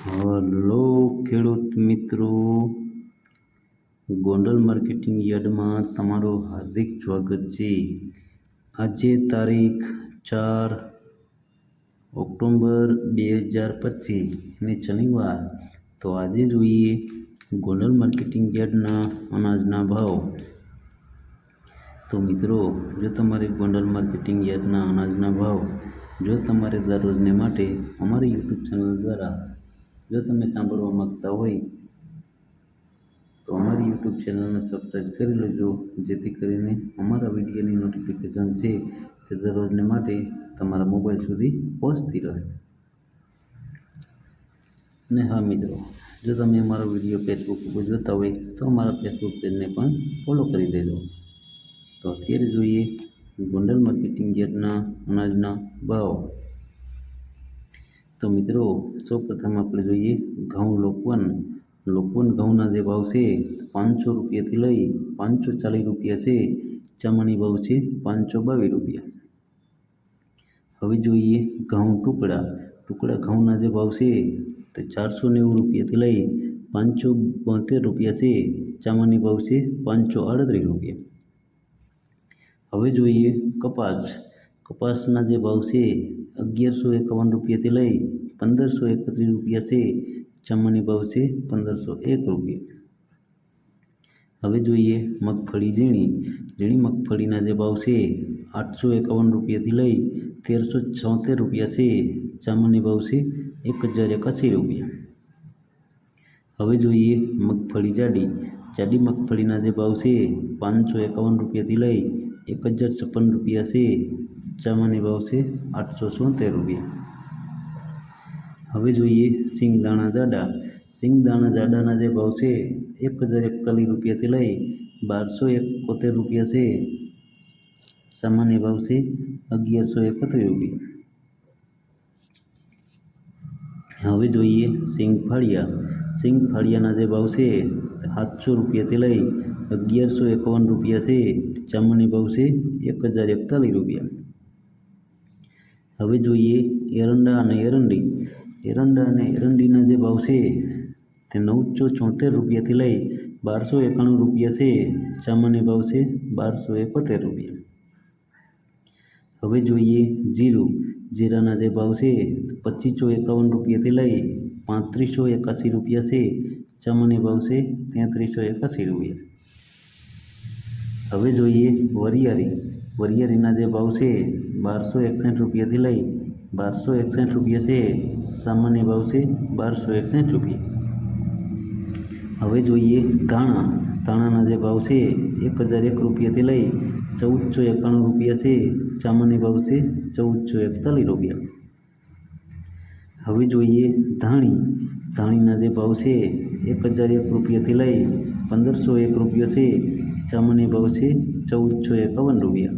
Hello ખેડૂત મિત્રો. Gondal marketing યાર્ડમાં તમારું હાર્દિક સ્વાગત છે. આજે તારીખ ચાર ઓક્ટોબર બે હજાર પચીસ અને શનિવાર. તો આજે જોઈએ ગોંડલ માર્કેટિંગ યાર્ડના અનાજના ભાવ. તો મિત્રો, જો તમારે ગોંડલ માર્કેટિંગ યાર્ડના અનાજના ભાવ જો તમારે દરરોજને માટે અમારી યુટ્યુબ ચેનલ દ્વારા જો તમે સાંભળવા માગતા હોય, તો અમારી યુટ્યુબ ચેનલને સબસ્ક્રાઈબ કરી લેજો, જેથી કરીને અમારા વિડીયોની નોટિફિકેશન છે તે દરરોજને માટે તમારા મોબાઈલ સુધી પહોંચતી રહે. અને હા મિત્રો, જો તમે અમારો વીડિયો ફેસબુક ઉપર જોતા હોય, તો અમારા ફેસબુક પેજને પણ ફોલો કરી દેજો. તો અત્યારે જોઈએ, ગોંડલ માર્કેટિંગ યાર્ડના અનાજના ભાવ. તો મિત્રો સૌપ્રથમ આપણે જોઈએ ઘઉં લોકવન લોકવન ઘઉંના જે ભાવ છે પાંચસો રૂપિયાથી લઈ પાંચસો ચાલીસ રૂપિયા છે ચામાની ભાવ છે પાંચસો બાવીસ રૂપિયા હવે જોઈએ ઘઉં ટુકડા ટુકડા ઘઉંના જે ભાવ છે તે ચારસો નેવું રૂપિયાથી લઈ પાંચસો બોતેર રૂપિયા છે ચામાની ભાવ છે પાંચસો આડત્રીસ રૂપિયા હવે જોઈએ કપાસ કપાસના જે ભાવ છે અગિયારસો એકાવન રૂપિયાથી લઈ પંદરસો એકત્રીસ રૂપિયા છે ચામાની ભાવ છે પંદરસો એક રૂપિયા હવે જોઈએ મગફળી ઝીણી ઝીણી મગફળીના જે ભાવ છે આઠસો એકાવન રૂપિયાથી લઈ તેરસો છોતેર રૂપિયા છે ચામાની ભાવ છે એક હજાર એકાસી રૂપિયા હવે જોઈએ મગફળી જાડી જાડી મગફળીના જે ભાવ છે પાંચસો એકાવન રૂપિયાથી લઈ એક હજાર છપ્પન રૂપિયા છે. ચામાની ભાવ છે આઠસો સોતેર રૂપિયા. હવે જોઈએ સિંગદાણા જાડા. સિંગદાણા જાડાના જે ભાવ છે એક હજાર એકતાલીસ રૂપિયાથી લઈ બારસો એકોતેર રૂપિયા છે. સામાન્ય ભાવ છે અગિયારસો એકત્રીસ રૂપિયા. હવે જોઈએ સિંગ ફાળિયા સિંગ ફાળિયાના જે ભાવ છે, સાતસો રૂપિયાથી લઈ અગિયારસો એકાવન રૂપિયા છે ચામડી ભાવ છે, એક હજાર એકતાલીસ રૂપિયા. હવે જોઈએ એરંડા અને એરંડી. એરંડા અને એરંડીના જે ભાવ છે, તે નવસો ચોતેર રૂપિયાથી લઈ બારસો એકાણું રૂપિયા છે ચામાની ભાવ છે, બારસો એકોતેર રૂપિયા. હવે જોઈએ જીરું. જીરાના જે ભાવ છે, પચીસો એકાવન રૂપિયાથી લઈ પાંત્રીસો એકાસી રૂપિયા છે, ચમને ભાવ છે તેત્રીસો એકાસી રૂપિયા. હવે જોઈએ વરિયારી વરિયારીના જે ભાવ છે, બારસો એકસઠ રૂપિયાથી લઈ બારસો એકસઠ રૂપિયા છે, સામાન્ય ભાવ છે બારસો એકસઠ રૂપિયા. હવે જોઈએ ધાણા. ધાણાના જે ભાવ છે, એક હજાર એક રૂપિયાથી લઈ ચૌદસો એકાણું રૂપિયા છે, સામાન્ય ભાવ છે ચૌદસો એકતાલીસ રૂપિયા. હવે જોઈએ ધાણી. ધાણીના જે ભાવ છે, એક હજાર એક રૂપિયાથી લઈ પંદરસો એક રૂપિયા છે. સામાન્ય ભાવ છે ચૌદસો એકાવન રૂપિયા.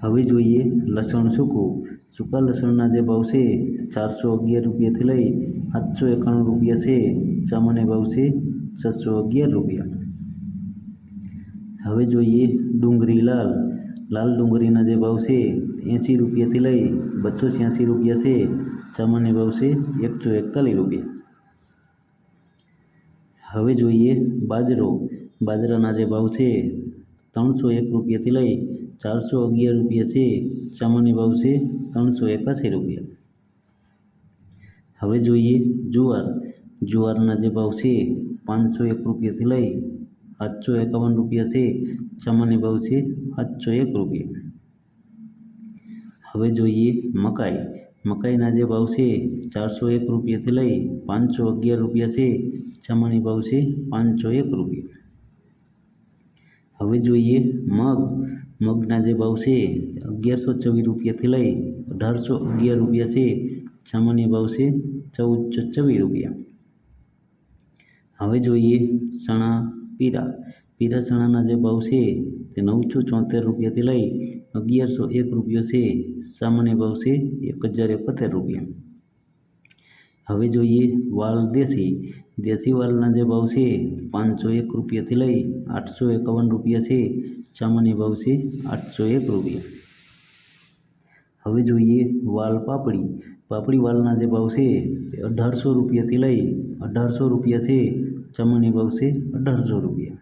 હવે જોઈએ લસણ સૂકું. સૂકા લસણના જે ભાવ છે, ચારસો અગિયાર રૂપિયાથી લઈ સાતસો એકાણું રૂપિયા છે. સામાન્ય ભાવ છે છસો અગિયાર રૂપિયા. હવે જોઈએ ડુંગળી લાલ. લાલ ડુંગળીના જે ભાવ છે એંસી રૂપિયાથી લઈ બસો છ્યાસી રૂપિયા છે, સામાન્ય ભાવ છે એકસો એકતાલીસ રૂપિયા. હવે જોઈએ બાજરો. બાજરાના જે ભાવ છે, ત્રણસો એક રૂપિયાથી લઈ ચારસો અગિયાર રૂપિયા છે, સામાન્ય ભાવ છે ત્રણસો એકાસી રૂપિયા. હવે જોઈએ જુવાર. જુવારના જે ભાવ છે, પાંચસો એક રૂપિયાથી લઈ સાતસો એકાવન રૂપિયા છે સામાન્ય ભાવ છે સાતસો એક રૂપિયા. હવે જોઈએ મકાઈ. મકાઈના જે ભાવ છે, ચારસો એક રૂપિયાથી લઈ પાંચસો અગિયાર રૂપિયા છે સામાન્ય ભાવ છે પાંચસો એક રૂપિયા. હવે જોઈએ મગ. મગના જે ભાવ છે, અગિયારસો ચોવીસ રૂપિયાથી લઈ અઢારસો અગિયાર રૂપિયા છે સામાન્ય ભાવ છે ચૌદસો ચોવીસ રૂપિયા. હવે જોઈએ ચણા. પીરા. પીરા ચણાના જે ભાવ છે તે નવસો ચોતેર રૂપિયાથી લઈ અગિયારસો એક રૂપિયો છે. સામાન્ય ભાવ છે એક હજાર એકોતેર રૂપિયા. હવે જોઈએ વાલ દેશી. દેશી વાલના જે ભાવ છે પાંચસો એક રૂપિયાથી લઈ આઠસો એકાવન રૂપિયા છે. સામાન્ય ભાવ છે આઠસો એક રૂપિયા. હવે જોઈએ વાલ પાપડી. પાપડી વાલના જે ભાવ છે તે અઢારસો રૂપિયાથી લઈ અઢારસો રૂપિયા છે. ચામાની ભાવ છે અઢારસો રૂપિયા.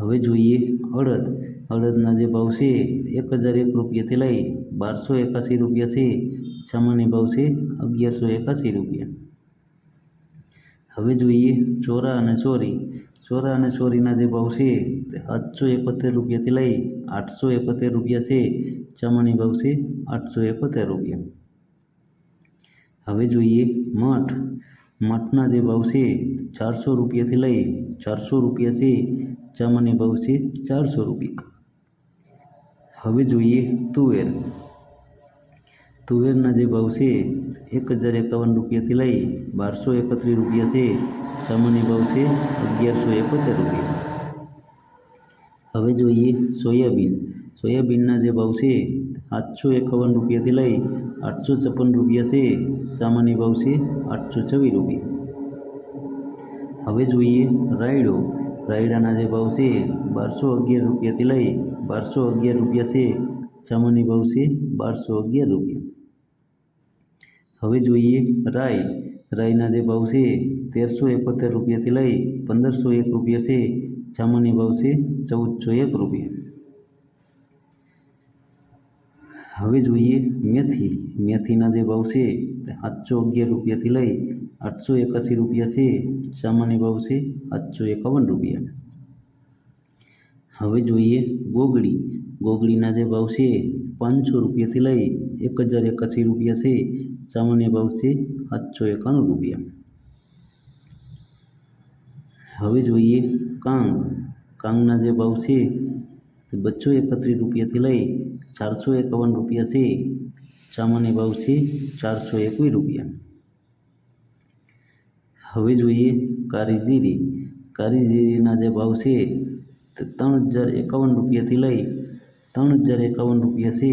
હવે જોઈએ અડદ. અડદના જે ભાવ છે એક હજાર એક રૂપિયાથી લઈ બારસો એકાસી રૂપિયા છે. સામાન્ય ભાવ છે અગિયારસો એકાસી રૂપિયા. હવે જોઈએ ચોરા અને ચોરી. ચોરા અને ચોરીના જે ભાવ છે સાતસો એકોતેર રૂપિયાથી લઈ આઠસો એકોતેર રૂપિયા છે. ચામાની ભાવ છે આઠસો એકોતેર રૂપિયા. હવે જોઈએ મઠ. મઠના જે ભાવ છે ચારસો રૂપિયાથી લઈ ચારસો રૂપિયા છે, ચામાની ભાવ છે ચારસો રૂપિયા. હવે જોઈએ તુવેર. તુવેરના જે ભાવ છે એક હજાર એકાવન રૂપિયાથી લઈ બારસો એકત્રીસ રૂપિયા છે સામાન્ય ભાવ છે અગિયારસો એકોતેર રૂપિયા. હવે જોઈએ સોયાબીન. સોયાબીનના જે ભાવ છે સાતસો એકાવન રૂપિયાથી લઈ આઠસો છપ્પન રૂપિયા છે, સામાન્ય ભાવ છે આઠસો છવ્વીસ રૂપિયા. હવે જોઈએ રાયડો. રાયડાના જે ભાવ છે, બારસો અગિયાર રૂપિયાથી લઈ બારસો અગિયાર રૂપિયા છે, સામાન્ય ભાવ છે બારસો અગિયાર રૂપિયા. હવે જોઈએ રાય રાયના જે ભાવ છે, તેરસો એકોતેર રૂપિયાથી લઈ પંદરસો એક રૂપિયા છે, સામાન્ય ભાવ છે ચૌદસો એક રૂપિયા. હવે જોઈએ મેથી. મેથીના જે ભાવ છે તે સાતસો અગિયાર રૂપિયાથી લઈ આઠસો એકાસી રૂપિયા છે. સામાન્ય ભાવ છે સાતસો એકાવન રૂપિયા. હવે જોઈએ ગોગડી ગોગડીના જે ભાવ છે પાંચસો રૂપિયાથી લઈ એક હજાર એકાસી રૂપિયા છે. સામાન્ય ભાવ છે સાતસો એકાણું રૂપિયા. હવે જોઈએ કાંગ. કાંગના જે ભાવ છે બસો એકત્રીસ રૂપિયાથી લઈ ચારસો એકાવન રૂપિયા છે સામાન્ય ભાવ છે ચારસો એકવીસ રૂપિયા. હવે જોઈએ કાળી જીરી કાળી જીરીના જે ભાવ છે તે ત્રણ હજાર એકાવન રૂપિયાથી લઈ ત્રણ હજાર એકાવન રૂપિયા છે,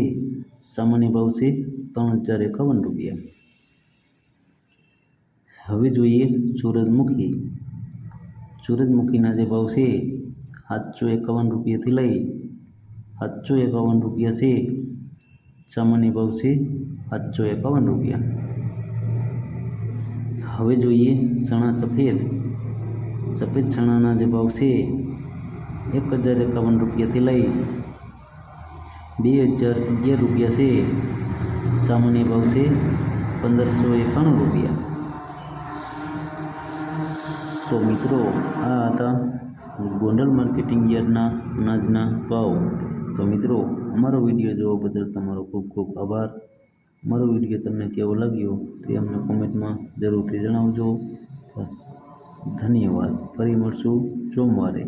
સામાન્ય ભાવ છે ત્રણ હજાર એકાવન રૂપિયા. હવે જોઈએ સૂરજમુખી. સૂરજમુખીના જે ભાવ છે સાતસો એકાવન રૂપિયાથી લઈ સાતસો એકાવન રૂપિયા છે સામાન્ય ભાવ છે સાતસો એકાવન રૂપિયા હવે જોઈએ ચણા સફેદ સફેદ ચણાના જે ભાવ છે એક હજાર એકાવન રૂપિયાથી લઈ બે હજાર અગિયાર રૂપિયા છે સામાન્ય ભાવ છે પંદરસો એકાણું રૂપિયા તો મિત્રો આ હતા ગોંડલ માર્કેટિંગ યાર્ડના અનાજના ભાવ તો મિત્રો, અમારો વીડિયો જોવા બદલ તમારો ખૂબ ખૂબ આભાર. મારો વીડિયો તમને કેવો લાગ્યો તે અમને કોમેન્ટમાં જરૂરથી જણાવજો. ધન્યવાદ. ફરી મળશું સોમવારે.